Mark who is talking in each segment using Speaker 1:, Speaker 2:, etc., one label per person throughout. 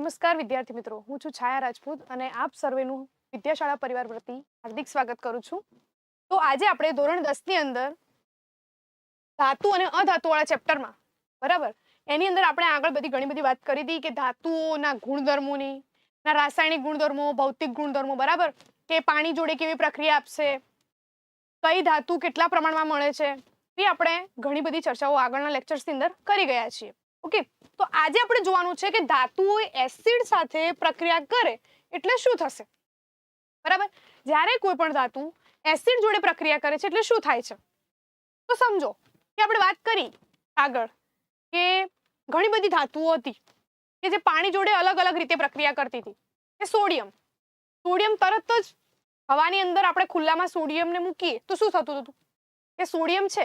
Speaker 1: નમસ્કાર, વિદ્યાર્થી મિત્રો. હું છું છાયા રાજપૂત અને આપ સર્વેનું વિદ્યાશાળા પરિવાર પ્રતિ હાર્દિક સ્વાગત કરું છું. તો આજે આપણે ધોરણ દસની અંદર ધાતુ અને અધાતુવાળા ચેપ્ટરમાં, બરાબર? એની અંદર આપણે આગળ બધી ઘણી બધી વાત કરી હતી કે ધાતુઓના ગુણધર્મોની, ના રાસાયણિક ગુણધર્મો, ભૌતિક ગુણધર્મો, બરાબર? કે પાણી જોડે કેવી પ્રક્રિયા આપશે? કઈ ધાતુ કેટલા પ્રમાણમાં મળે છે? એ આપણે ઘણી બધી ચર્ચાઓ આગળના લેક્ચર્સની અંદર કરી ગયા છીએ. ઓકે, તો આજે આપણે જોવાનું છે કે ધાતુઓ એસિડ સાથે પ્રક્રિયા કરે એટલે શું થશે? બરાબર? જ્યારે કોઈ પણ ધાતુ એસિડ જોડે પ્રક્રિયા કરે છે એટલે શું થાય છે? તો સમજો કે આપણે વાત કરી આગળ કે ઘણી બધી ધાતુઓ હતી કે જે પાણી જોડે અલગ અલગ રીતે પ્રક્રિયા કરતી હતી. કે સોડિયમ. સોડિયમ તરત જ હવાની અંદર આપણે ખુલ્લામાં સોડિયમને મૂકીએ તો શું થતું હતું? કે સોડિયમ છે,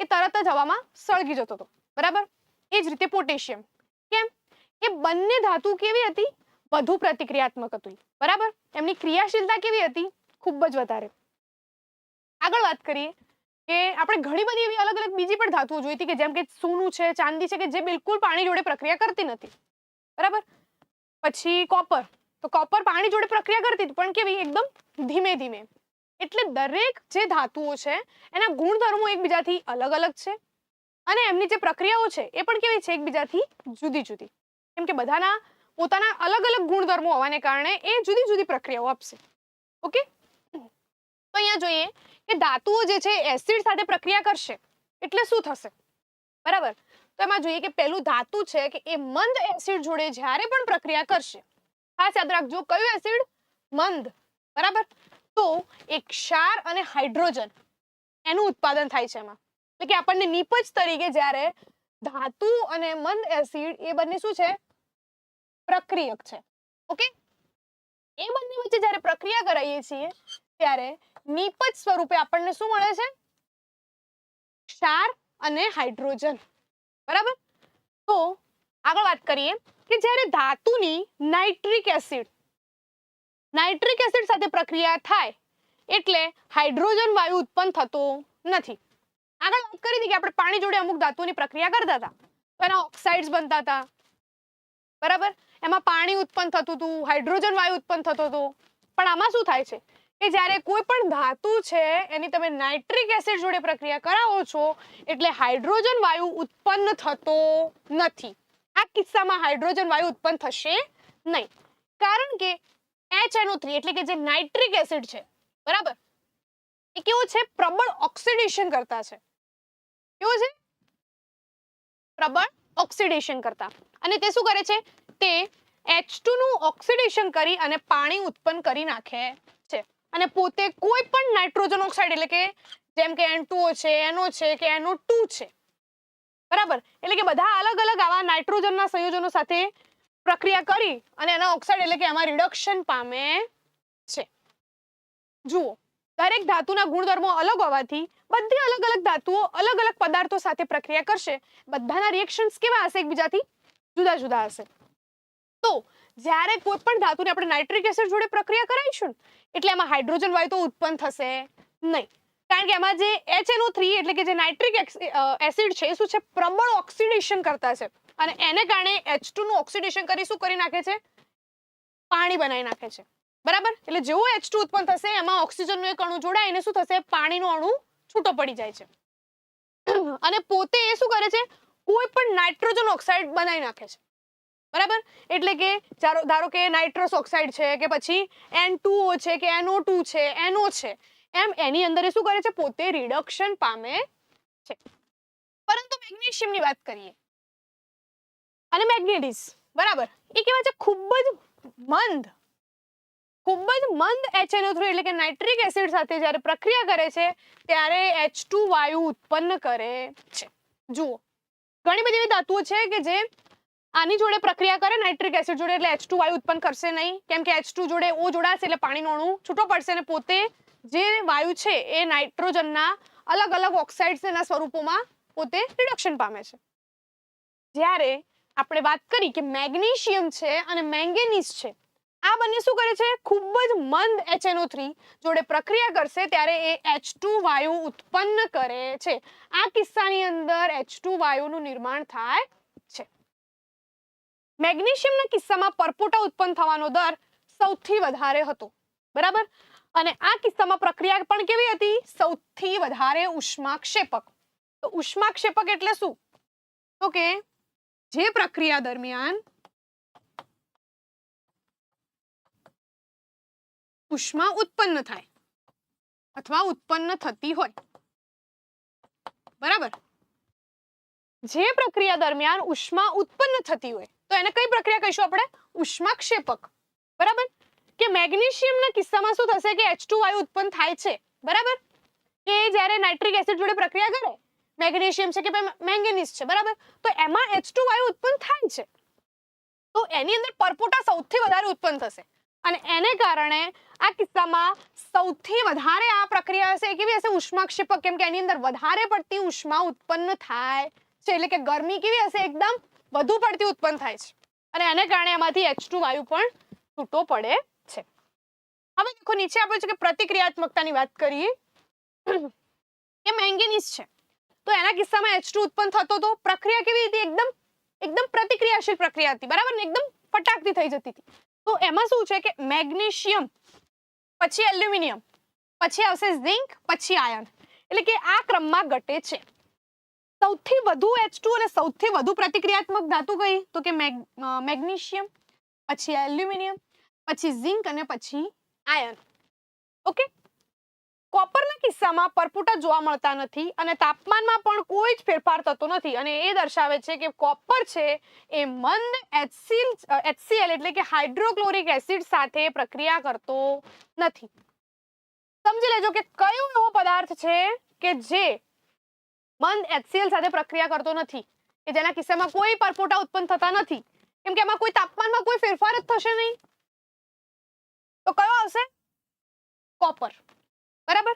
Speaker 1: એ તરત જ હવામાં સળગી જતો હતો. બરાબર? એ જ રીતે પોટેશિયમ. કેમ? એ બંને ધાતુ કેવી હતી? વધુ પ્રતિક્રિયાત્મક હતી. બરાબર? એમની ક્રિયાશીલતા કેવી હતી? ખૂબ જ વધારે. આગળ વાત કરીએ કે આપણે ઘણી બધી એવી અલગ અલગ બીજી પણ ધાતુઓ જોઈ હતી કે જેમ કે સોનું છે, ચાંદી છે કે જે બિલકુલ પાણી જોડે પ્રક્રિયા કરતી નથી. બરાબર? પછી કોપર. તો કોપર પાણી જોડે પ્રક્રિયા કરતી પણ કેવી? એકદમ ધીમે ધીમે. એટલે દરેક જે ધાતુઓ છે, એના ગુણધર્મો એકબીજાથી અલગ અલગ છે. અને એમની જે પ્રક્રિયાઓ છે, એ પણ કેવી છે એકબીજાથી જુદી જુદી? કેમ કે બધાના પોતાના અલગ અલગ ગુણધર્મો હોવાને કારણે એ જુદી જુદી પ્રક્રિયાઓ આપશે. ઓકે? તો અહીંયા જોઈએ કે ધાતુઓ જે છે, એસિડ સાથે પ્રક્રિયા કરશે. એટલે શું થશે? બરાબર? તો એમાં જોઈએ કે પહેલું ધાતુ છે કે એ મંદ એસિડ જોડે જ્યારે પણ પ્રક્રિયા કરશે. ખાસ યાદ રાખજો, કયું એસિડ? મંદ. બરાબર? તો એક ક્ષાર અને હાઇડ્રોજન. એનું ઉત્પાદન થાય છે એમાં. એટલે કે આપણને નીપજ તરીકે જ્યારે ધાતુ અને મંદ એસિડ એ બંને શું છે? પ્રક્રિયક છે. ઓકે? એ બંને વચ્ચે જ્યારે પ્રક્રિયા કરાવીએ છીએ, ત્યારે નીપજ સ્વરૂપે આપણને શું મળે છે? ક્ષાર અને હાઇડ્રોજન. બરાબર? તો આગળ વાત કરીએ કે જ્યારે ધાતુની નાઇટ્રિક એસિડ નાઇટ્રિક એસિડ સાથે પ્રક્રિયા થાય, એટલે હાઇડ્રોજન વાયુ ઉત્પન્ન થતો નથી. આગળ વાત કરી હતી કે આપણે પાણી જોડે અમુક ધાતુની પ્રક્રિયા કરતા હતા. તો એના ઓક્સાઇડ્સ બનતા હતા. બરાબર? એમાં પાણી ઉત્પન્ન થતું હતું હાઇડ્રોજન વાયુ ઉત્પન્ન થતો હતો. પણ આમાં શું થાય છે? કે જ્યારે કોઈ પણ ધાતુ છે, એની તમે નાઇટ્રિક એસિડ જોડે પ્રક્રિયા કરાવો છો, એટલે હાઇડ્રોજન વાયુ ઉત્પન્ન થતો નથી. આ કિસ્સામાં હાઇડ્રોજન વાયુ ઉત્પન્ન થશે નહીં. કારણ કે HNO3 એટલે કે જે નાઇટ્રિક એસિડ છે, બરાબર? એ કેવું છે? પ્રબળ ઓક્સિડેશન કરતા છે. કેવો છે? પ્રબળ ઓક્સિડેશન કરતા. અને તે શું કરે છે? તે H2 નું ઓક્સિડેશન કરી અને પાણી ઉત્પન્ન કરી નાખે છે. અને પોતે કોઈ પણ નાઇટ્રોજન ઓક્સાઇડ એટલે કે જેમ કે N2O છે NO છે કે NO2 છે. બરાબર? એટલે કે બધા અલગ અલગ આવા નાઇટ્રોજનના સંયોજનો સાથે પ્રક્રિયા કરી અને એના ઓક્સાઇડ એટલે કે એમાં રિડક્શન પામે છે. જુઓ. દરેક ધાતુના ગુણધર્મો અલગ હોવાથી બધી અલગ અલગ ધાતુઓ અલગ અલગ પદાર્થો સાથે પ્રક્રિયા કરશે. બધાના રિએક્શન્સ કેવા હશે એકબીજાથી? જુદા જુદા હશે. તો જ્યારે કોઈ પણ ધાતુને આપણે નાઇટ્રિક એસિડ જોડે પ્રક્રિયા કરાવીશું એટલે એમાં હાઇડ્રોજન વાયુ તો ઉત્પન્ન થશે નહીં. કારણ કે એમાં જે HNO3 એટલે કે જે નાઇટ્રિક એસિડ છે, એ શું છે? પ્રબળ ઓક્સિડેશન કરતા છે. અને એને કારણે H2 નું ઓક્સિડેશન કરી શું કરી નાખે છે? પાણી બનાવી નાખે છે. બરાબર? એટલે જેવો H2 ઉત્પન્ન થશે, એમાં ઓક્સિજનનો એક અણુ જોડાય, એને શું થશે? પાણીનો અણુ છૂટો પડી જાય છે. અને પોતે એ શું કરે છે? કોઈ પણ નાઇટ્રોજન ઓક્સાઇડ બનાવી નાખે છે. બરાબર? એટલે કે ધારો કે નાઇટ્રસ ઓક્સાઇડ છે, કે પછી N2O છે, કે એનઓ ટુ છે એનઓ છે, એમ એની અંદર એ શું કરે છે? પોતે રિડક્શન પામે છે. પરંતુ મેગ્નેશિયમની વાત કરીએ. અને મેગ્નેટિસ બરાબર? એ કેવા છે ખૂબ જ મંદ ખૂબ જ મંદ HNO3 એટલે કે નાઇટ્રિક એસિડ સાથે જ્યારે પ્રક્રિયા કરે છે, ત્યારે H2 વાયુ ઉત્પન્ન કરે છે. જુઓ. ઘણી બધી એવી ધાતુઓ છે કે જે આની જોડે પ્રક્રિયા કરે, નાઇટ્રિક એસિડ જોડે એટલે H2 વાયુ ઉત્પન્ન કરશે નહીં. કેમ કે એચ ટુ જોડે ઓ જોડાશે એટલે પાણીનો અણુ છૂટો પડશે અને પોતે જે વાયુ છે એ નાઇટ્રોજનના અલગ અલગ ઓક્સાઇડ્સના સ્વરૂપોમાં પોતે રિડક્શન પામે છે. જ્યારે આપણે વાત કરી કે મેગ્નેશિયમ છે અને મેંગેનીઝ છે આ બંને શું કરે છે? ખૂબ જ મંદ HNO3 જોડે પ્રક્રિયા કરશે ત્યારે એ H2 વાયુ ઉત્પન્ન કરે છે. આ કિસ્સાની અંદર H2 વાયુનું નિર્માણ થાય છે. મેગ્નેશિયમના કિસ્સામાં પરપોટા ઉત્પન્ન થવાનો દર સૌથી વધારે હતો. બરાબર? અને આ કિસ્સામાં પ્રક્રિયા પણ કેવી હતી? સૌથી વધારે ઉષ્માક્ષેપક. તો ઉષ્માક્ષેપક એટલે શું? તો કે જે પ્રક્રિયા દરમિયાન ઉષ્મા ઉત્પન્ન થાય અથવા ઉત્પન્ન થતી હોય. બરાબર? જે પ્રક્રિયા દરમિયાન ઉષ્મા ઉત્પન્ન થતી હોય, તો એને કઈ પ્રક્રિયા કહીશું આપણે? ઉષ્માક્ષેપક. બરાબર? કે મેગ્નેશિયમના કિસ્સામાં શું થશે કે H2 વાયુ ઉત્પન્ન થાય છે. બરાબર? કે જ્યારે નાઇટ્રિક એસિડ જોડે પ્રક્રિયા કરે, મેગ્નેશિયમ છે કે મેંગેનીઝ છે. બરાબર? તો એમાં H2 વાયુ ઉત્પન્ન થાય છે. તો એની અંદર પરપોટા સૌથી વધારે ઉત્પન્ન થશે. અને એને કારણે આ કિસ્સામાં સૌથી વધારે આ પ્રક્રિયા હશે કેવી હશે? ઉષ્માક્ષેપક, કેમ કે એની અંદર વધારે પડતી ઉષ્મા ઉત્પન્ન થાય છે. એટલે કે ગરમી કેવી હશે? એકદમ વધુ પડતી ઉત્પન્ન થાય છે. અને એને કારણે એમાંથી એચ વાયુ પણ છૂટો પડે છે. હવે દેખો, નીચે આપ્યું છે કે પ્રતિક્રિયાત્મકતાની વાત કરીએ. એ મેંગેનીઝ છે. તો એના કિસ્સામાં એચ ઉત્પન્ન થતો તો પ્રક્રિયા કેવી હતી? એકદમ એકદમ પ્રતિક્રિયાશીલ પ્રક્રિયા હતી. બરાબર ને? એકદમ ફટાકથી થઈ જતી હતી. તો એમાં શું છે કે મેગ્નેશિયમ, પછી એલ્યુમિનિયમ, પછી આવશે ઝિંક, પછી આયર્ન એટલે કે આ ક્રમમાં ઘટે છે. સૌથી વધુ H2 અને સૌથી વધુ પ્રતિક્રિયાત્મક ધાતુ કઈ? તો કે મેગ- મેગ્નેશિયમ, પછી એલ્યુમિનિયમ, પછી ઝિંક અને પછી આયર્ન ઓકે? કોપરના કિસ્સામાં પરપોટા જોવા મળતા નથી અને તાપમાનમાં પણ કોઈ જ ફેરફાર થતો નથી. અને એ દર્શાવે છે કે કોપર છે એ મંદ એચસીલ એચસીએલ એટલે કે હાઇડ્રોક્લોરિક એસિડ સાથે પ્રક્રિયા કરતો નથી. સમજી લેજો કે કયો એવો પદાર્થ છે કે જે મંદ એચસીએલ સાથે પ્રક્રિયા કરતો નથી. કે જેના કિસ્સામાં કોઈ પરપોટા ઉત્પન્ન થતા નથી. કેમ કે એમાં કોઈ તાપમાનમાં કોઈ ફેરફાર જ થશે નહીં. તો કયો આવશે? કોપર. બરાબર?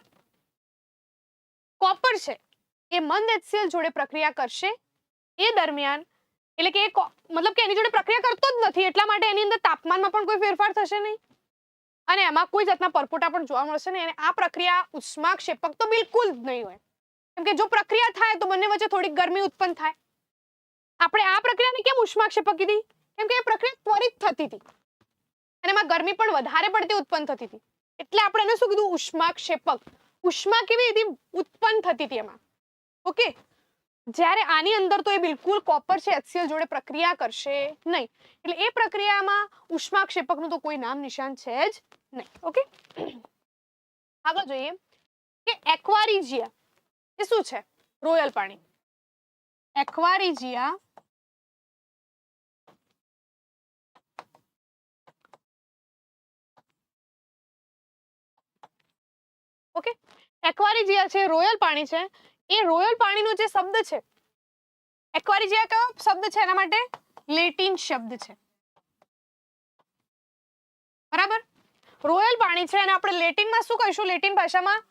Speaker 1: કોપર છે. એ મંદ એચસીએલ જોડે પ્રક્રિયા કરશે. એ દરમિયાન, એટલે કે મતલબ કે એની જોડે પ્રક્રિયા કરતો જ નથી, એટલા માટે એની અંદર તાપમાનમાં પણ કોઈ ફેરફાર થશે નહીં. અને એમાં કોઈ જાતના પરપોટા પણ જોવા મળશે નહીં. અને આ પ્રક્રિયા ઉષ્માક્ષેપક તો બિલકુલ નહીં હોય. કેમ કે જો પ્રક્રિયા થાય તો બંને વચ્ચે થોડીક ગરમી ઉત્પન્ન થાય. આપણે આ પ્રક્રિયાને કેમ ઉષ્માક્ષેપક કીધી? કેમ કે એ પ્રક્રિયા ત્વરિત થતી હતી. અને એમાં ગરમી પણ વધારે પડતી ઉત્પન્ન થતી હતી. એટલે આપણે એને શું કીધું? ઉષ્માક્ષેપક. ઉષ્મા કેવી હતી ઉત્પન્ન થતી હતી એમાં? ઓકે? જ્યારે આની અંદર તો એ બિલકુલ કોપર છે HCl જોડે પ્રક્રિયા કરશે નહીં. એટલે એ પ્રક્રિયામાં ઉષ્માક્ષેપકનું તો કોઈ નામ નિશાન છે જ નહીં. ઓકે? આગળ જોઈએ કે એક્વારિજિયા એ શું છે? રોયલ પાણી. એક્વારિજિયા એક્વારિજિયા છે, રોયલ પાણી છે, એ રોયલ પાણીનો જે શબ્દ છે એક્વારિજિયા કયો શબ્દ છે એના માટે? લેટિન શબ્દ છે. બરાબર? રોયલ પાણી છે અને આપણે લેટિનમાં શું કહીશું? લેટિન ભાષામાં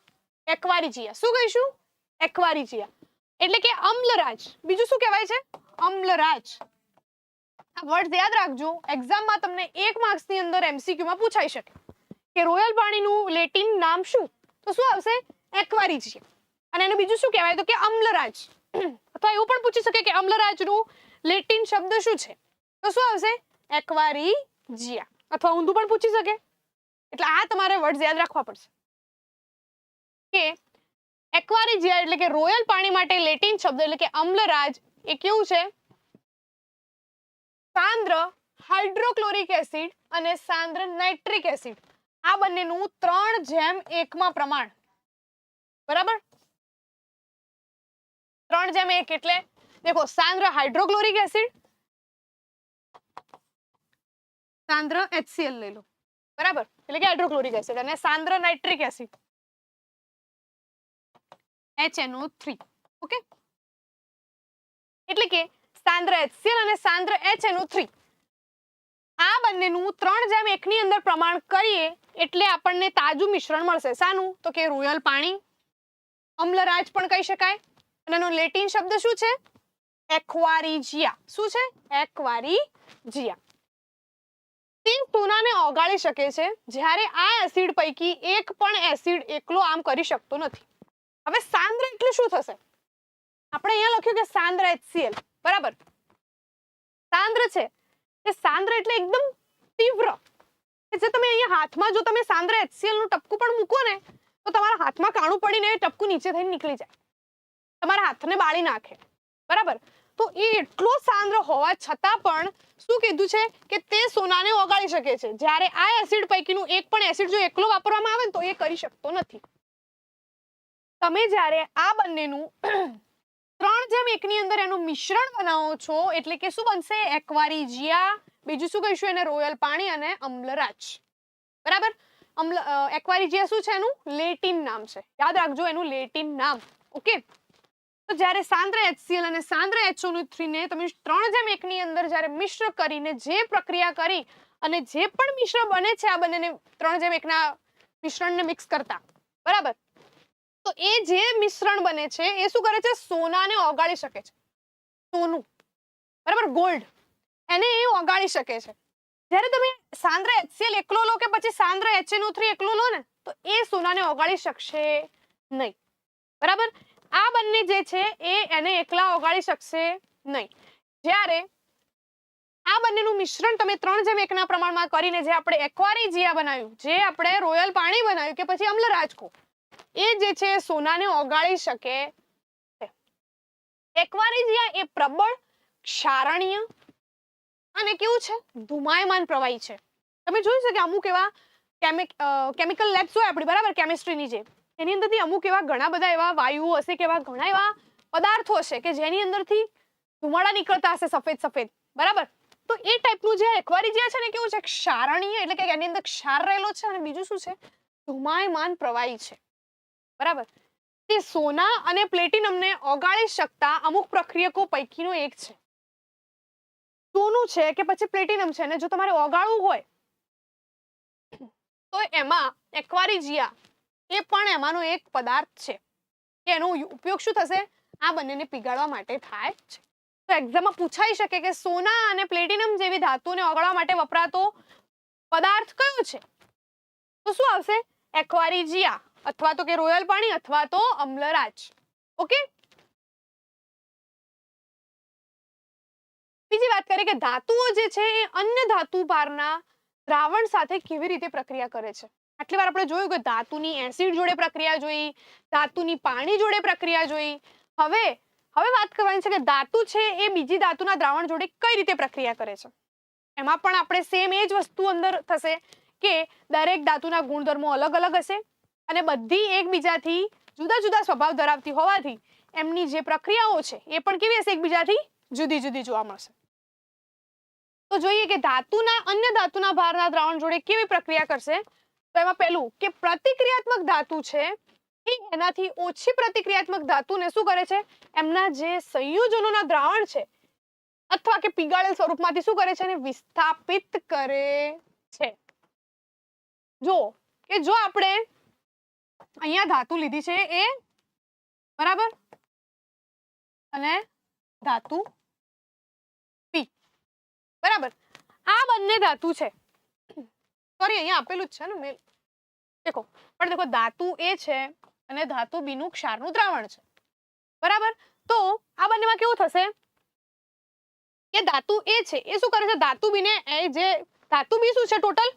Speaker 1: એક્વારિજિયા. શું કહીશું? એક્વારિજિયા. એટલે કે અમ્લરાજ. બીજું શું કહેવાય છે? અમ્લરાજ. આ વર્ડ યાદ રાખજો, એક્ઝામમાં તમને એક માર્ક્સની અંદર એમસીક્યુમાં પૂછાઈ શકે. કે રોયલ પાણીનું લેટિન નામ શું? તો શું આવશે? એક્વારિજિયા અને એને બીજું શું કહેવાય? તો કે અમ્લરાજ. અથવા એવું પણ પૂછી શકે કે અમ્લરાજનું લેટિન શબ્દ શું છે? તો શું આવશે? એક્વારિજિયા અથવા ઊંધું પણ પૂછી શકે. એટલે આ તમારે વર્ડ્સ યાદ રાખવા પડશે. કે એક્વારિજિયા એટલે કે રોયલ પાણી માટે લેટિન શબ્દ એટલે કે અમ્લરાજ એ કેવું છે? સાંદ્ર હાઇડ્રોક્લોરિક એસિડ અને સાંદ્ર નાઇટ્રિક એસિડ. આ બંનેનું ત્રણ જેમ એકમાં પ્રમાણ. બરાબર? ત્રણ જેમ એક એટલે, દેખો, સાંદ્ર હાઇડ્રોક્લોરિક એસિડ, સાંદ્ર HCl લઈ લો. બરાબર? એટલે કે હાઇડ્રોક્લોરિક એસિડ અને સાંદ્ર નાઇટ્રિક એસિડ. HNO3 okay? એટલે કે સાંદ્ર HCl અને સાંદ્ર HNO3 આ બંનેનું ત્રણ જેમ એકની અંદર પ્રમાણ કરીએ, એટલે આપણને તાજું મિશ્રણ મળશે. શાનું? તો કે રોયલ પાણી. અમ્લરાજ પણ કહી શકાય. અને એનો લેટિન શબ્દ શું છે? એક્વારિજિયા. શું છે? એક્વારિજિયા. તે સોનાને ઓગાળી શકે છે. જ્યારે આ એસિડ પૈકી એક પણ એસિડ એકલો આમ કરી શકતો નથી. હવે સાંદ્ર એટલે શું થશે? આપણે અહીંયા લખ્યું કે સાંદ્ર HCl. બરાબર? સાંદ્ર છે. એ સાંદ્ર એટલે એકદમ તીવ્ર. જે તમે અહીંયા હાથમાં જો તમે સાંદ્ર HCl નું ટપકું પણ મૂકો ને તો તમારા હાથમાં કાણું પડીને એ ટપકું નીચે થઈને નીકળી જાય. તમારા હાથને બાળી નાખે. બરાબર? તો એ એટલો સાંદ્ર હોવા છતાં પણ શું કીધું છે કે તે સોનાને ઓગાળી શકે છે. જ્યારે આ એસિડ પૈકીનું એક પણ એસિડ જો એકલો વાપરવામાં આવે ને તો એ કરી શકતો નથી. તમે જ્યારે આ બંનેનું ત્રણ જેમ એકની અંદર એનું મિશ્રણ બનાવો છો, એટલે કે શું બનશે? એકવારી જીયા બીજું શું કહીશું એને? રોયલ પાણી અને અમ્લરાજ. બરાબર? એક્વારિજિયા શું છે એનું? લેટિન નામ છે. યાદ રાખજો એનું લેટિન નામ. ઓકે? તો જ્યારે સાંદ્ર HCl અને સાંદ્ર HO3 થ્રીને તમે ત્રણ જેમ એકની અંદર જ્યારે મિશ્ર કરીને જે પ્રક્રિયા કરી અને જે પણ મિશ્ર બને છે આ બંનેને ત્રણ જેમ એકના મિશ્રણને મિક્સ કરતા. બરાબર? તો એ જે મિશ્રણ બને છે એ શું કરે છે? સોનાને ઓગાળી શકે છે. સોનું. બરાબર? ગોલ્ડ એને એ ઓગાળી શકે છે. જ્યારે તમે સાંદ્ર HCl એકલો લો કે પછી સાંદ્ર HNO3 એકલો લો ને, તો એ સોનાને ઓગાળી શકશે નહીં. બરાબર? આ બંને જે છે, એ એને એકલા ઓગાળી શકશે નહીં. જ્યારે આ બંનેનું મિશ્રણ તમે ત્રણ જેમ એકના પ્રમાણમાં કરીને જે આપણે એક્વારિજિયા બનાવ્યું, જે આપણે રોયલ પાણી બનાવ્યું કે પછી અમ્લરાજ રાજકો એ જે છે સોનાને ઓગાળી શકે છે. જીયા એ પ્રબળ, ક્ષારણીય અને કેવું છે? ધુમાયમાન પ્રવાહી છે. તમે જોયું છે કે અમુક એવા કેમિકલ લેબ્સ હોય આપણી, બરાબર? કેમિસ્ટ્રીની જે. એની અંદરથી અમુક એવા ઘણા બધા એવા વાયુઓ હશે કે એવા ઘણા એવા પદાર્થો હશે કે જેની અંદરથી ધુમાડા નીકળતા હશે સફેદ સફેદ. બરાબર? તો એ ટાઈપનું જે એક્વારિજિયા છે ને કેવું છે? ક્ષારણીય, એટલે કે એની અંદર ક્ષાર રહેલો છે અને બીજું શું છે? ધુમાયમાન પ્રવાહી છે. બરાબર? તે સોના અને પ્લેટિનમને ઓગાળી શકતા અમુક પ્રક્રિયકો પૈકીનો એક છે. સોનું છે કે પછી પ્લેટિનમ છે ને જો તમારે ઓગાળવું હોય, તો એમાં એક્વારિજિયા એ પણ એમાંનો એક પદાર્થ છે. કે એનો ઉપયોગ શું થશે? આ બંનેને પીગાળવા માટે થાય છે. તો એક્ઝામમાં પૂછાઈ શકે કે સોના અને પ્લેટિનમ જેવી ધાતુને ઓગાળવા માટે વપરાતો પદાર્થ કયો છે? તો શું આવશે? એક્વારિજિયા અથવા તો કે રોયલ પાણી, અથવા તો અમ્લરાજ. ઓકે? બીજી વાત કરીએ કે ધાતુઓ જે છે એ અન્ય ધાતુ ભારના દ્રાવણ સાથે કેવી રીતે પ્રક્રિયા કરે છે? આટલી વાર આપણે જોયું કે ધાતુની એસિડ જોડે પ્રક્રિયા જોઈ, ધાતુની પાણી જોડે પ્રક્રિયા જોઈ. હવે હવે વાત કરવાની છે કે ધાતુ છે એ બીજી ધાતુના દ્રાવણ જોડે કઈ રીતે પ્રક્રિયા કરે છે? એમાં પણ આપણે સેમ એ જ વસ્તુ અંદર થશે કે દરેક ધાતુના ગુણધર્મો અલગ અલગ હશે અને બધી એકબીજાથી જુદા જુદા સ્વભાવ ધરાવતી હોવાથી એમની જે પ્રક્રિયાઓ છે એ પણ કેવી હશે એકબીજાથી જુદી જુદી જોવા મળશે. તો જોઈએ કે ધાતુના, અન્ય ધાતુના ભારના દ્રાવણ જોડે કેવી પ્રક્રિયા કરશે? તો એમાં પહેલું કે પ્રતિક્રિયાત્મક ધાતુ છે એ એનાથી ઓછી પ્રતિક્રિયાત્મક ધાતુને શું કરે છે? એમના જે સંયોજનોના દ્રાવણ છે અથવા કે પીગાળેલ સ્વરૂપમાંથી શું કરે છે? એને વિસ્થાપિત કરે છે. જો કે જો આપણે અહીંયા ધાતુ લીધી છે એ બરાબર? અને ધાતુ બરાબર? આ બંને ધાતુ છે. સોરી અહીંયા આપેલું જ છે ને મેલ દેખો, પણ દેખો, ધાતુ એ છે અને ધાતુ બી નું ક્ષારનું દ્રાવણ છે. બરાબર? તો આ બંનેમાં કેવું થશે? કે ધાતુ એ છે, એ શું કરે છે? ધાતુ બી ને એ જે, ધાતુ બી શું છે ટોટલ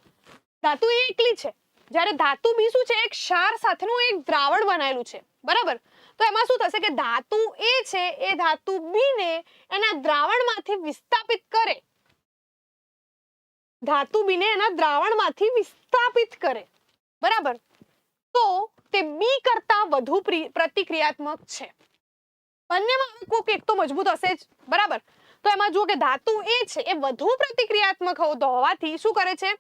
Speaker 1: ધાતુ એ એકલી છે. જ્યારે ધાતુ બી શું છે એક ક્ષાર સાથેનું એક દ્રાવણ બનાવેલું છે. બરાબર? તો એમાં શું થશે કે ધાતુ એ છે, એ ધાતુ બી ને એના દ્રાવણમાંથી વિસ્થાપિત ધાતુ બીને એના દ્રાવણમાંથી વિસ્થાપિત કરે. બરાબર? તો તે બી કરતા વધુ પ્રતિક્રિયાત્મક છે. બંનેમાં કોક એક તો મજબૂત હશે જ. બરાબર? તો એમાં જુઓ કે ધાતુ એ છે, એ વધુ પ્રતિક્રિયાત્મક હોવાથી શું કરે છે?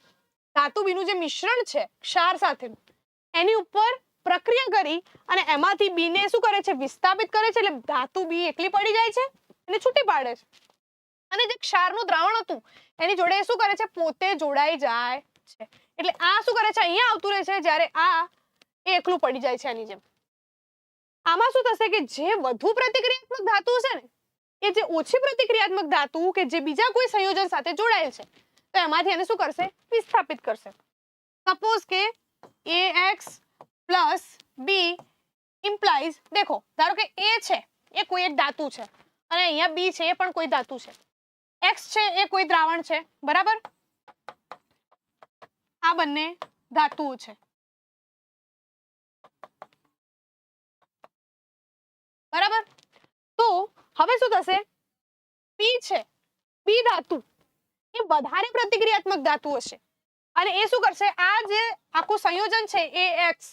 Speaker 1: ધાતુ બીનું જે મિશ્રણ છે, ક્ષાર સાથે, એની ઉપર પ્રક્રિયા કરી અને એમાંથી બીને શું કરે છે? વિસ્થાપિત કરે છે, એટલે ધાતુ બી એકલી પડી જાય છે અને છૂટી પાડે છે. અને જે ક્ષારનું દ્રાવણ હતું, એની જોડે શું કરે છે? પોતે જોડાઈ જાય છે. એટલે આ શું કરે છે? અહીંયા આવતું રહે છે, જ્યારે આ એ એકલું પડી જાય છે આની જેમ. આમાં શું થશે કે જે વધુ પ્રતિક્રિયાત્મક ધાતુ છે ને, એ જે ઓછી પ્રતિક્રિયાત્મક ધાતુ કે જે બીજા કોઈ સંયોજન સાથે જોડાયેલ છે, તો એમાંથી એને શું કરશે? વિસ્થાપિત કરશે. સપોઝ કે એ એક્સ પ્લસ બી ઇમ્પ્લાઇઝ દેખો, ધારો કે એ છે, એ કોઈ એક ધાતુ છે, અને અહીંયા બી છે, એ પણ કોઈ ધાતુ છે. એક્સ છે એ કોઈ દ્રાવણ છે, બરાબર? આ બંને ધાતુઓ છે. બરાબર? તો હવે શું થશે? પી છે પી ધાતુ, એ વધારે પ્રતિક્રિયાત્મક ધાતુ હશે અને એ શું કરશે? આ જે આખું સંયોજન છે, એ એક્સ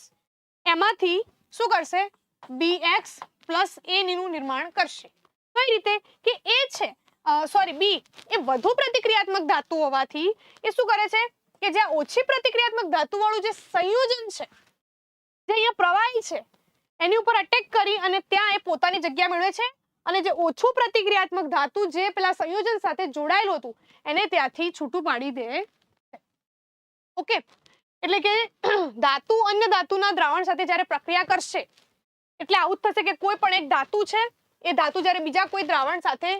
Speaker 1: એમાંથી શું કરશે? બી એક્સ પ્લસ એ નું નિર્માણ કરશે. કઈ રીતે? કે એ છે સોરી બી એ વધુ પ્રતિક્રિયાત્મક ધાતુ હોવાથી એ શું કરે છે? કે જ્યાં ઓછી પ્રતિક્રિયાત્મક ધાતુ વાળું જે સંયોજન છે, જે અહીંયા પ્રવાહી છે, એની ઉપર અટેક કરી અને ત્યાં એ પોતાની જગ્યા મેળવે છે અને જે ઓછું પ્રતિક્રિયાત્મક ધાતુ જે પેલા સંયોજન સાથે જોડાયેલું હતું, એને ત્યાંથી છૂટું પાડી દે ઓકે એટલે કે ધાતુ અન્ય ધાતુના દ્રાવણ સાથે જ્યારે પ્રક્રિયા કરશે, એટલે આવું થશે કે કોઈ પણ એક ધાતુ છે, એ ધાતુ જ્યારે બીજા કોઈ દ્રાવણ સાથે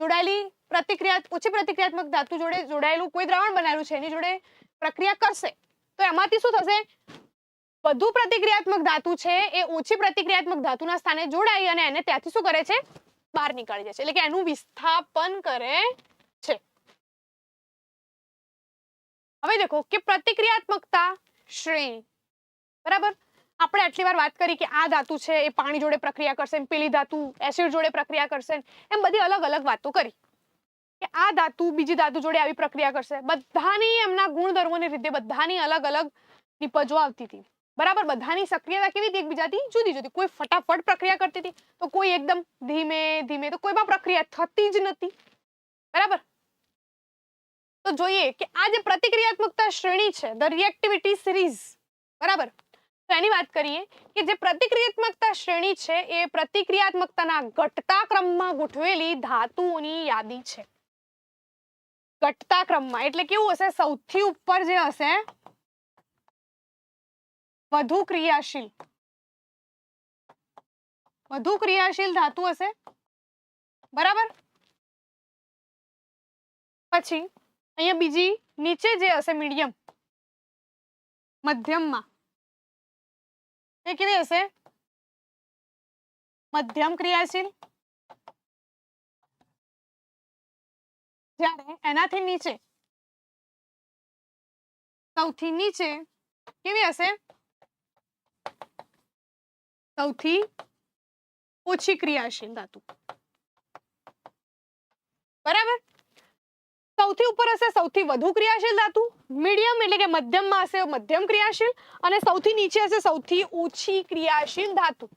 Speaker 1: જોડાયેલી પ્રતિક્રિયા, ઓછી પ્રતિક્રિયાત્મક ધાતુ જોડે જોડાયેલું કોઈ દ્રાવણ બનાવેલું છે, એની જોડે પ્રક્રિયા કરશે. તો એમાંથી શું થશે? વધુ પ્રતિક્રિયાત્મક ધાતુ છે એ ઓછી પ્રતિક્રિયાત્મક ધાતુના સ્થાને જોડાઈ અને એને ત્યાંથી શું કરે છે? બહાર નીકળી જાય છે. એટલે કે એનું વિસ્થાપન કરે છે. હવે દેખો કે પ્રતિક્રિયાત્મકતા શ્રેણી. બરાબર? આપણે આટલી વાર વાત કરી કે આ ધાતુ છે, એ પાણી જોડે પ્રક્રિયા કરશે ને પેલી ધાતુ એસિડ જોડે પ્રક્રિયા કરશે ને એમ બધી અલગ અલગ વાતો કરી. કે આ ધાતુ બીજી ધાતુ જોડે આવી પ્રક્રિયા કરશે. બધાની એમના ગુણધર્મોને લીધે બધાની અલગ અલગ નિપજો આવતી હતી. બરાબર? બધાની સક્રિયતા કેવી હતી? એકબીજાથી જુદી જુદી. કોઈ ફટાફટ પ્રક્રિયા કરતી હતી, તો કોઈ એકદમ ધીમે ધીમે, તો કોઈમાં પ્રક્રિયા થતી જ નથી. બરાબર? તો જોઈએ કે આ જે પ્રતિક્રિયાત્મકતા શ્રેણી છે ધ રિએક્ટિવિટી સિરીઝ બરાબર? તો એની વાત કરીએ કે જે પ્રતિક્રિયાત્મકતા શ્રેણી છે, એ પ્રતિક્રિયાત્મકતાના ઘટતા ક્રમમાં ગોઠવેલી ધાતુઓની યાદી છે. ઘટતા ક્રમમાં એટલે કેવું હશે? સૌથી ઉપર જે હશે, વધુ ક્રિયાશીલ. વધુ ક્રિયાશીલ ધાતુ હશે? બરાબર? પછી, અહીંયા બીજી નીચે જે હશે, મીડિયમ, મધ્યમમાં. એ કેવી હશે? મધ્યમ ક્રિયાશીલ? જ્યારે એનાથી નીચે. સૌથી નીચે કેવી હશે? સૌથી ઓછી ક્રિયાશીલ ધાતુ. બરાબર? સૌથી ઉપર હશે, સૌથી વધુ ક્રિયાશીલ ધાતુ? મીડિયમ એટલે કે મધ્યમમાં હશે, મધ્યમ ક્રિયાશીલ. અને સૌથી નીચે હશે, સૌથી ઓછી ક્રિયાશીલ ધાતુ.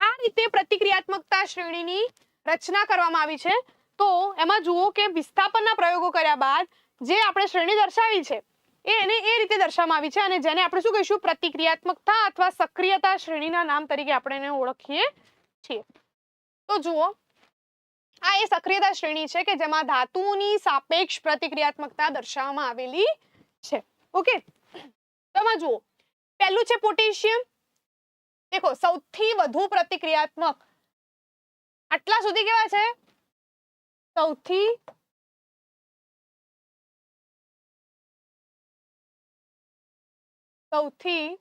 Speaker 1: આ રીતે પ્રતિક્રિયાત્મકતા શ્રેણીની રચના કરવામાં આવી છે. તો એમાં જુઓ કે વિસ્થાપનના પ્રયોગો કર્યા બાદ જે આપણે શ્રેણી દર્શાવી છે, એ એને એ રીતે દર્શાવવામાં આવી છે. અને જેને આપણે શું કહીશું? પ્રતિક્રિયાત્મકતા અથવા સક્રિયતા શ્રેણીના નામ તરીકે આપણે એને ઓળખીએ છીએ. તો જુઓ આ એ સક્રિયતા શ્રેણી છે કે જેમાં ધાતુઓની સાપેક્ષ પ્રતિક્રિયાત્મકતા દર્શાવવામાં આવેલી છે. ઓકે? તમે જુઓ. પહેલું છે પોટેશિયમ. દેખો, સૌથી વધુ પ્રતિક્રિયાત્મક. આટલા સુધી કેવા છે? સૌથી સૌથી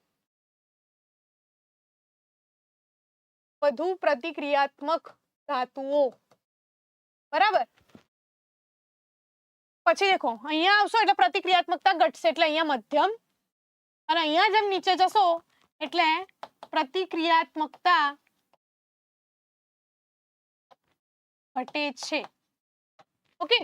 Speaker 1: વધુ પ્રતિક્રિયાત્મક ધાતુઓ. બરાબર? પછી દેખો, અહીંયા આવશો એટલે પ્રતિક્રિયાત્મકતા ઘટશે, એટલે અહીંયા મધ્યમ અને અહીંયા જેમ નીચે જશો, એટલે પ્રતિક્રિયાત્મકતા ઘટે છે. ઓકે?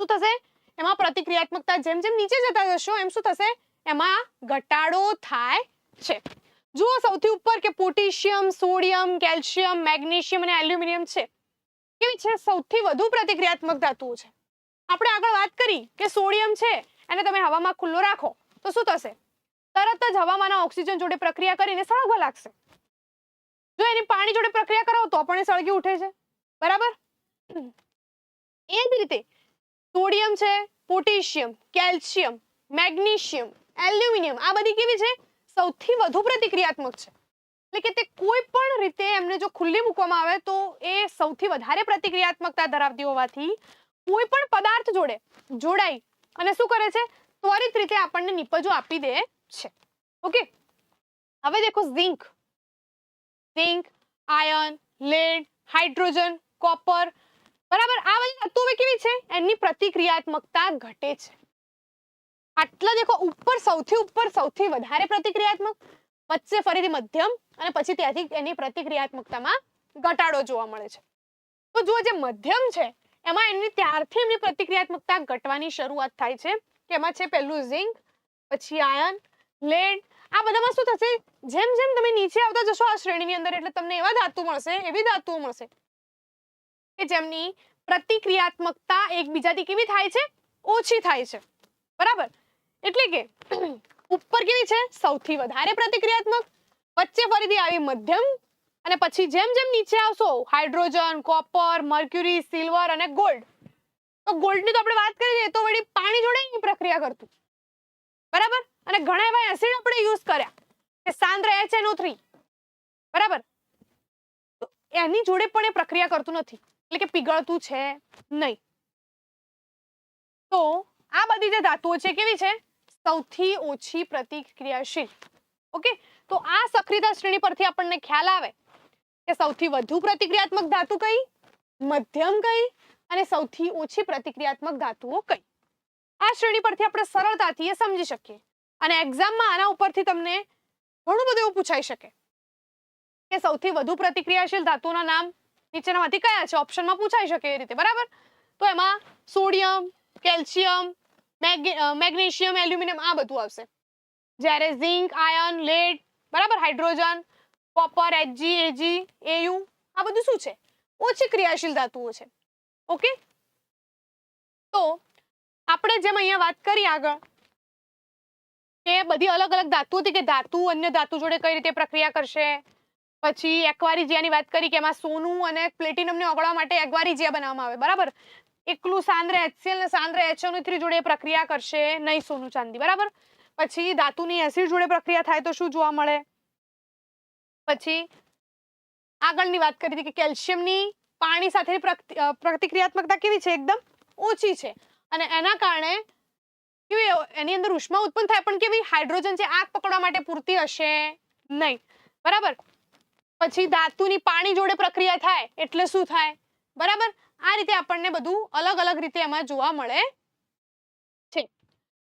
Speaker 1: શું થશે? એમાં પ્રતિક્રિયાત્મકતા જેમ જેમ નીચે જતા જશો, એમ શું થશે? એમાં ઘટાડો થાય છે. જુઓ સૌથી ઉપર કે પોટેશિયમ, સોડિયમ, કેલ્શિયમ, મેગ્નેશિયમ અને એલ્યુમિનિયમ છે. કેવી છે? સૌથી વધુ પ્રતિક્રિયાત્મક ધાતુઓ છે. આપણે આગળ વાત કરી કે સોડિયમ છે, એને તમે હવામાં ખુલ્લો રાખો, તો શું થશે? તરત જ હવામાંના ઓક્સિજન જોડે પ્રક્રિયા કરીને સળગવા લાગશે. જો એની પાણી જોડે પ્રક્રિયા કરો તો પણ એ સળગી ઉઠે છે. બરાબર? એ જ રીતે સોડિયમ છે, પોટેશિયમ, કેલ્શિયમ, મેગ્નેશિયમ, એલ્યુમિનિયમ, આ બધી કેવી છે? સૌથી વધુ પ્રતિક્રિયાત્મક છે. એટલે કે તે કોઈ પણ રીતે એમને જો ખુલ્લી મૂકવામાં આવે તો એ સૌથી વધારે પ્રતિક્રિયાત્મકતા ધરાવતી હોવાથી કોઈ પણ પદાર્થ જોડે, જોડાઈ અને શું કરે છે? ત્વરિત રીતે આપણને નિપજો આપી દે છે. ઓકે? હવે દેખો zinc. Zinc iron lead, hydrogen, copper. બરાબર? આ બધી તત્વો કેવી છે? એની પ્રતિક્રિયાત્મકતા ઘટે છે. આટલા દેખો, ઉપર સૌથી ઉપર સૌથી વધારે પ્રતિક્રિયાત્મક વચ્ચે ફરીથી મધ્યમ અને પછી ત્યાંથી એની પ્રતિક્રિયાત્મકતામાં ઘટાડો જોવા મળે છે. તો જો જે મધ્યમ છે, એમાં એની ત્યારથી એમની પ્રતિક્રિયાત્મકતા ઘટવાની શરૂઆત થાય છે કે એમાં છે પહેલું ઝિંક, પછી આયન, લેડ, આ બધામાં શું થશે. જેમ જેમ તમે નીચે આવતા જશો આ શ્રેણીની અંદર એટલે તમને એવા ધાતુ મળશે, એવી ધાતુઓ મળશે કે જેમની પ્રતિક્રિયાત્મકતા એકબીજાથી કેવી થાય છે? ઓછી થાય છે. બરાબર? એટલે કે ઉપર કેવી છે? સૌથી વધારે પ્રતિક્રિયાત્મક. વચ્ચે ફરીથી આવી મધ્યમ અને પછી જેમ જેમ નીચે આવશો, હાઇડ્રોજન, કોપર, મર્ક્યુરી, સિલ્વર અને ગોલ્ડ. તો ગોલ્ડની તો આપણે વાત કરીએ તો વળી પાણી જોડે પ્રક્રિયા કરતું. બરાબર? અને ઘણા એવા એસિડ આપણે યુઝ કર્યા, કે સાંદ્ર HNO3 બરાબર? તો એની જોડે પણ એ પ્રક્રિયા કરતું નથી. એટલે કે પીગળતું છે નહીં. તો આ બધી જે ધાતુઓ છે, કેવી છે? સૌથી ઓછી પ્રતિક્રિયાશીલ ઓકે? તો આ સક્રિયતા શ્રેણી પરથી આપણને ખ્યાલ આવે કે સૌથી વધુ પ્રતિક્રિયાત્મક ધાતુ કઈ? મધ્યમ કઈ? અને સૌથી ઓછી પ્રતિક્રિયાત્મક ધાતુઓ કઈ? આ શ્રેણી પરથી આપણે સરળતાથી એ સમજી શકીએ. અને એક્ઝામમાં આના ઉપરથી તમને ઘણું બધું એવું પૂછાઈ શકે કે સૌથી વધુ પ્રતિક્રિયાશીલ ધાતુઓના નામ નીચેનામાંથી કયા છે? ઓપ્શનમાં પૂછાઈ શકે એ રીતે. બરાબર? તો એમાં સોડિયમ કેલ્શિયમ મેગ્નેશિયમ, એલ્યુમિનિયમ આ બધું આવશે. જ્યારે ઝિંક આયર્ન લેડ, બરાબર? Hydrogen, copper Hg Ag Au આ બધું શું છે? ઓછી ક્રિયાશીલ ધાતુઓ છે. ઓકે? તો આપણે જેમ અહીંયા વાત કરી આગળ કે બધી અલગ અલગ ધાતુ હતી કે ધાતુ અન્ય ધાતુ જોડે કઈ રીતે પ્રક્રિયા કરશે? પછી એક્વારીજિયાની વાત કરી કે એમાં સોનું અને પ્લેટિનમને ઓગળવા માટે એક્વારીજિયા બનાવવામાં આવે, બરાબર? એકલું સાંદ્ર HCl ને સાંદ્ર HNO3 જોડે પ્રક્રિયા કરશે, નહીં સોનું ચાંદી, બરાબર? પછી ધાતુની એસિડ જોડે પ્રક્રિયા થાય તો શું જોવા મળે? પછી આગળની વાત કરી હતી કે કેલ્શિયમની પાણી સાથે પ્રતિક્રિયાત્મકતા કેવી છે એકદમ? ઓછી છે. અને એના કારણે કેવી એની અંદર ઉષ્મા ઉત્પન્ન થાય, પણ કેવી હાઇડ્રોજન છે આગ પકડવા માટે પૂરતી હશે નહીં, બરાબર? પછી ધાતુની પાણી જોડે પ્રક્રિયા થાય, એટલે શું થાય? બરાબર? આ રીતે આપણને બધું અલગ અલગ રીતે એમાં જોવા મળે છે.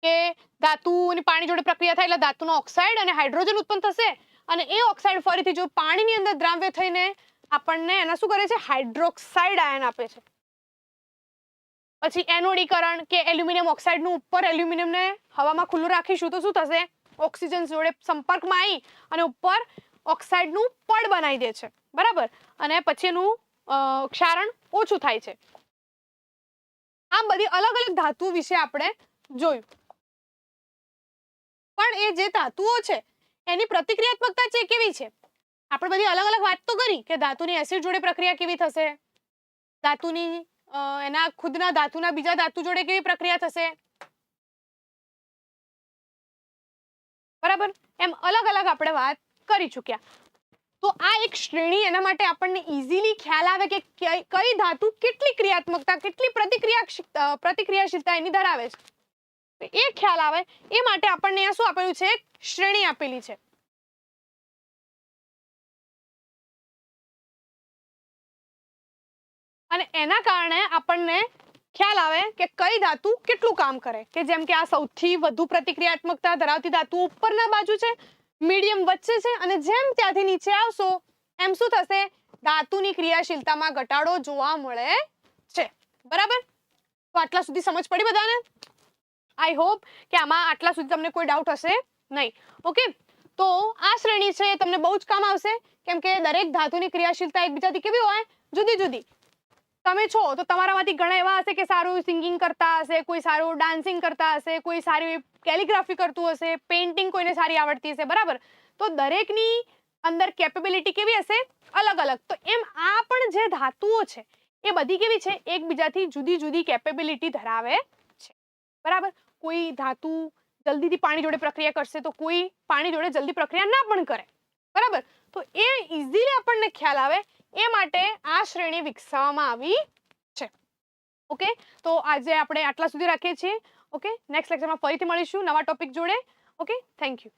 Speaker 1: કે ધાતુની પાણી જોડે પ્રક્રિયા થાય એટલે ધાતુનો ઓક્સાઇડ અને હાઇડ્રોજન ઉત્પન્ન થશે અને એ ઓક્સાઇડ ફરીથી જો પાણીની અંદર દ્રાવ્ય થઈને આપણને એના શું કરે છે? હાઇડ્રોક્સાઇડ આયન આપે છે. પછી એનોડીકરણ કે એલ્યુમિનિયમ ઓક્સાઇડનું ઉપર એલ્યુમિનિયમને હવામાં ખુલ્લું રાખીશું તો શું થશે? ઓક્સિજન જોડે સંપર્કમાં આવી અને ઉપર ઓક્સાઇડનું પડ બનાવી દે છે. બરાબર? અને પછી એનું ક્ષારણ ઓછું થાય છે. આમ બધી અલગ અલગ ધાતુ વિશે આપણે જોયું. પણ એ જે ધાતુઓ છે, એની પ્રતિક્રિયાત્મકતા છે કેવી છે? આપણે બધી અલગ અલગ વાત તો કરી કે ધાતુની એસિડ જોડે પ્રક્રિયા કેવી થશે? ધાતુની એના ખુદના ધાતુના બીજા ધાતુ જોડે કેવી પ્રક્રિયા થશે? બરાબર? એમ અલગ અલગ આપણે વાત કરી ચૂક્યા. તો આ એક શ્રેણી એના માટે આપણને ઇઝીલી ખ્યાલ આવે કે કઈ ધાતુ કેટલી ક્રિયાત્મકતા, કેટલી પ્રતિક્રિયા પ્રતિક્રિયાશીલતા એની ધરાવે છે. એ ખ્યાલ આવે, એ માટે આપણને શું આપેલું છે? શ્રેણી આપેલી છે. અને એના કારણે આપણને ખ્યાલ આવે કે કઈ ધાતુ કેટલું કામ કરે. કે જેમ કે આ સૌથી વધુ પ્રતિક્રિયાત્મકતા ધરાવતી ધાતુ ઉપરના બાજુ છે મીડિયમ વચ્ચે છે અને જેમ ત્યાંથી નીચે આવશો, એમ શું થશે? ધાતુની ક્રિયાશીલતામાં ઘટાડો જોવા મળે છે. બરાબર? તો આટલા સુધી સમજ પડી બધાને? આઈ હોપ કે આમાં આટલા સુધી તમને કોઈ ડાઉટ હશે નહીં. ઓકે તો આ શ્રેણી છે, એ તમને બહુ જ કામ આવશે. કેમ કે દરેક ધાતુની ક્રિયાશીલતા એકબીજાથી કેવી હોય? જુદી જુદી. તમે છો, તો તમારામાંથી ઘણા એવા હશે કે સારું સિંગિંગ કરતા હશે, કોઈ સારું ડાન્સિંગ કરતા હશે, કોઈ સારી કેલિગ્રાફી કરતું હશે પેઇન્ટિંગ કોઈને સારી આવડતી હશે, બરાબર? તો દરેકની અંદર કેપેબિલિટી કેવી હશે? અલગ અલગ. તો એમ આ પણ જે ધાતુઓ છે, એ બધી કેવી છે? એકબીજાથી જુદી જુદી કેપેબિલિટી ધરાવે છે. બરાબર? કોઈ ધાતુ જલ્દીથી પાણી જોડે પ્રક્રિયા કરશે તો કોઈ પાણી જોડે જલ્દી પ્રક્રિયા ના પણ કરે. બરાબર? તો એ ઇઝીલી આપણને ખ્યાલ આવે. એ માટે આ શ્રેણી વિકસાવવામાં આવી છે. ઓકે? તો આજે આપણે આટલા સુધી રાખીએ છીએ. ઓકે નેક્સ્ટ લેક્ચરમાં ફરીથી મળીશું. નવા ટોપિક જોડે. Okay thank you